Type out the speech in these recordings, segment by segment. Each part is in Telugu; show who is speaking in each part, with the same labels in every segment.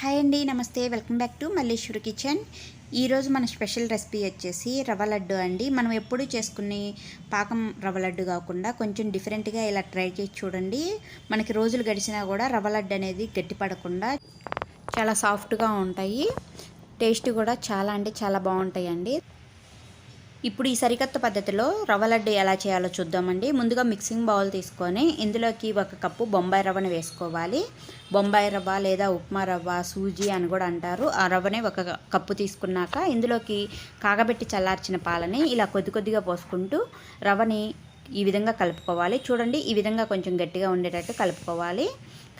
Speaker 1: హాయ్ అండి నమస్తే. Welcome back to Malleshwari kitchen. ఈరోజు మన స్పెషల్ రెసిపీ వచ్చేసి రవ్వ లడ్డు అండి. మనం ఎప్పుడు చేసుకునే పాకం రవ్వ లడ్డు కాకుండా కొంచెం డిఫరెంట్గా ఇలా ట్రై చేసి చూడండి. మనకి రోజులు గడిచినా కూడా రవ్వ లడ్డు అనేది గట్టిపడకుండా చాలా సాఫ్ట్గా ఉంటాయి. టేస్ట్ కూడా చాలా అంటే చాలా బాగుంటాయండి. ఇప్పుడు ఈ సరికొత్త పద్ధతిలో రవ్వ లడ్డు ఎలా చేయాలో చూద్దామండి. ముందుగా మిక్సింగ్ బౌల్ తీసుకొని ఇందులోకి ఒక కప్పు బొంబాయి రవ్వను వేసుకోవాలి. బొంబాయి రవ్వ లేదా ఉప్మా రవ్వ సూజీ అని కూడా అంటారు. ఆ రవ్వని ఒక కప్పు తీసుకున్నాక ఇందులోకి కాగబెట్టి చల్లార్చిన పాలని ఇలా కొద్ది కొద్దిగా పోసుకుంటూ రవ్వని ఈ విధంగా కలుపుకోవాలి. చూడండి ఈ విధంగా కొంచెం గట్టిగా ఉండేటట్టు కలుపుకోవాలి.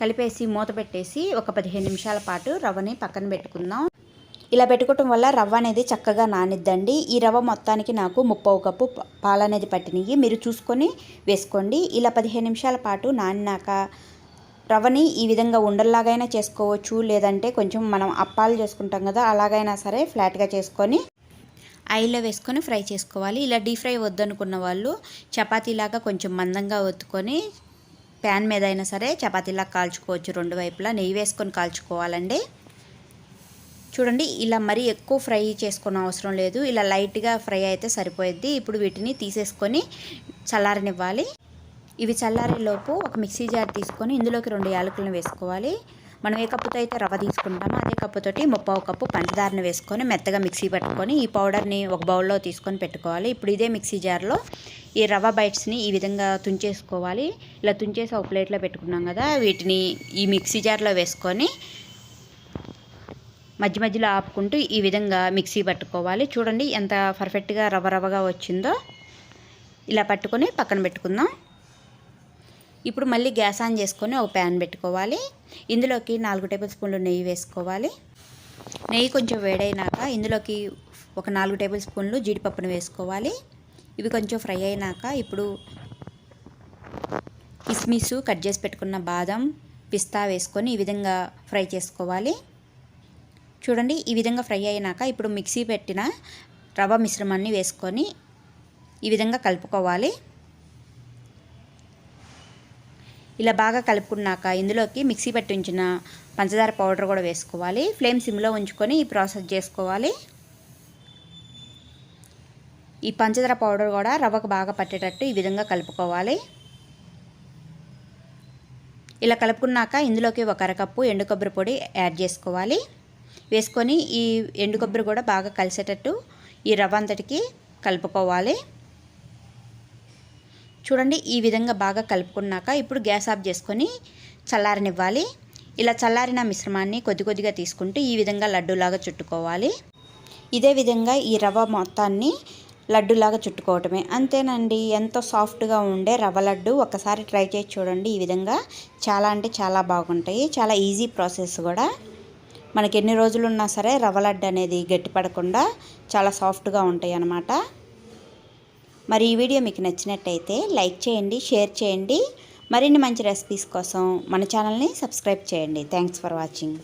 Speaker 1: కలిపేసి మూత పెట్టేసి ఒక పదిహేను నిమిషాల పాటు రవ్వని పక్కన పెట్టుకుందాం. ఇలా పెట్టుకోవటం వల్ల రవ్వ అనేది చక్కగా నానిద్దండి. ఈ రవ్వ మొత్తానికి నాకు ముప్పై కప్పు పాలు అనేది పట్టినవి మీరు చూసుకొని వేసుకోండి. ఇలా పదిహేను నిమిషాల పాటు నానినాక రవ్వని ఈ విధంగా ఉండల్లాగైనా చేసుకోవచ్చు. లేదంటే కొంచెం మనం అప్పాలు చేసుకుంటాం కదా అలాగైనా సరే ఫ్లాట్గా చేసుకొని ఆయిల్లో వేసుకొని ఫ్రై చేసుకోవాలి. ఇలా డీప్ ఫ్రై వద్దనుకున్న వాళ్ళు చపాతీలాగా కొంచెం మందంగా ఒత్తుకొని ప్యాన్ మీద అయినా సరే చపాతీలాగా కాల్చుకోవచ్చు. రెండు వైపులా నెయ్యి వేసుకొని కాల్చుకోవాలండి. చూడండి ఇలా మరీ ఎక్కువ ఫ్రై చేసుకున్న అవసరం లేదు. ఇలా లైట్గా ఫ్రై అయితే సరిపోయిద్ది. ఇప్పుడు వీటిని తీసేసుకొని చల్లారనివ్వాలి. ఇవి చల్లారేలోపు ఒక మిక్సీ జార్ తీసుకొని ఇందులోకి రెండు యాలకులను వేసుకోవాలి. మనం ఏ కప్పుతో అయితే రవ్వ తీసుకుంటామో అదే కప్పుతోటి ముప్పావు కప్పు పంచదారని వేసుకొని మెత్తగా మిక్సీ పట్టుకొని ఈ పౌడర్ని ఒక బౌల్లో తీసుకొని పెట్టుకోవాలి. ఇప్పుడు ఇదే మిక్సీ జార్లో ఈ రవ్వ బైట్స్ని ఈ విధంగా తుంచేసుకోవాలి. ఇలా తుంచేసి ఒక ప్లేట్లో పెట్టుకున్నాం కదా వీటిని ఈ మిక్సీ జార్లో వేసుకొని మధ్య మధ్యలో ఆపుకుంటూ ఈ విధంగా మిక్సీ పట్టుకోవాలి. చూడండి ఎంత పర్ఫెక్ట్గా రవ్వ రవ్వగా వచ్చిందో ఇలా పట్టుకొని పక్కన పెట్టుకుందాం. ఇప్పుడు మళ్ళీ గ్యాస్ ఆన్ చేసుకొని ఒక ప్యాన్ పెట్టుకోవాలి. ఇందులోకి నాలుగు టేబుల్ స్పూన్లు నెయ్యి వేసుకోవాలి. నెయ్యి కొంచెం వేడైనాక ఇందులోకి ఒక నాలుగు టేబుల్ స్పూన్లు జీడిపప్పును వేసుకోవాలి. ఇవి కొంచెం ఫ్రై అయినాక ఇప్పుడు కిస్మిస్ కట్ చేసి పెట్టుకున్న బాదం పిస్తా వేసుకొని ఈ విధంగా ఫ్రై చేసుకోవాలి. చూడండి ఈ విధంగా ఫ్రై అయినాక ఇప్పుడు మిక్సీ పెట్టిన రవ్వ మిశ్రమాన్ని వేసుకొని ఈ విధంగా కలుపుకోవాలి. ఇలా బాగా కలుపుకున్నాక ఇందులోకి మిక్సీ పెట్టి ఉంచిన పంచదార పౌడర్ కూడా వేసుకోవాలి. ఫ్లేమ్ సిమ్లో ఉంచుకొని ఈ ప్రాసెస్ చేసుకోవాలి. ఈ పంచదార పౌడర్ కూడా రవ్వకు బాగా పట్టేటట్టు ఈ విధంగా కలుపుకోవాలి. ఇలా కలుపుకున్నాక ఇందులోకి ఒక అరకప్పు ఎండు కొబ్బరి పొడి యాడ్ చేసుకోవాలి. వేసుకొని ఈ ఎండు కొబ్బరి కూడా బాగా కలిసేటట్టు ఈ రవ్వ అంతటికి కలుపుకోవాలి. చూడండి ఈ విధంగా బాగా కలుపుకున్నాక ఇప్పుడు గ్యాస్ ఆఫ్ చేసుకొని చల్లారనివ్వాలి. ఇలా చల్లారిన మిశ్రమాన్ని కొద్ది కొద్దిగా తీసుకుంటూ ఈ విధంగా లడ్డూలాగా చుట్టుకోవాలి. ఇదే విధంగా ఈ రవ్వ మొత్తాన్ని లడ్డులాగా చుట్టుకోవటమే. అంతేనండి ఎంతో సాఫ్ట్గా ఉండే రవ్వ లడ్డు. ఒకసారి ట్రై చేసి చూడండి ఈ విధంగా చాలా అంటే చాలా బాగుంటాయి. చాలా ఈజీ ప్రాసెస్ కూడా. మనకి ఎన్ని రోజులు ఉన్నా సరే రవ్వ లడ్డు అనేది గట్టిపడకుండా చాలా సాఫ్ట్గా ఉంటాయి అన్నమాట మరి ఈ వీడియో మీకు నచ్చినట్టయితే లైక్ చేయండి షేర్ చేయండి. మరిన్ని మంచి రెసిపీస్ కోసం మన ఛానల్ని సబ్స్క్రైబ్ చేయండి. Thanks for watching.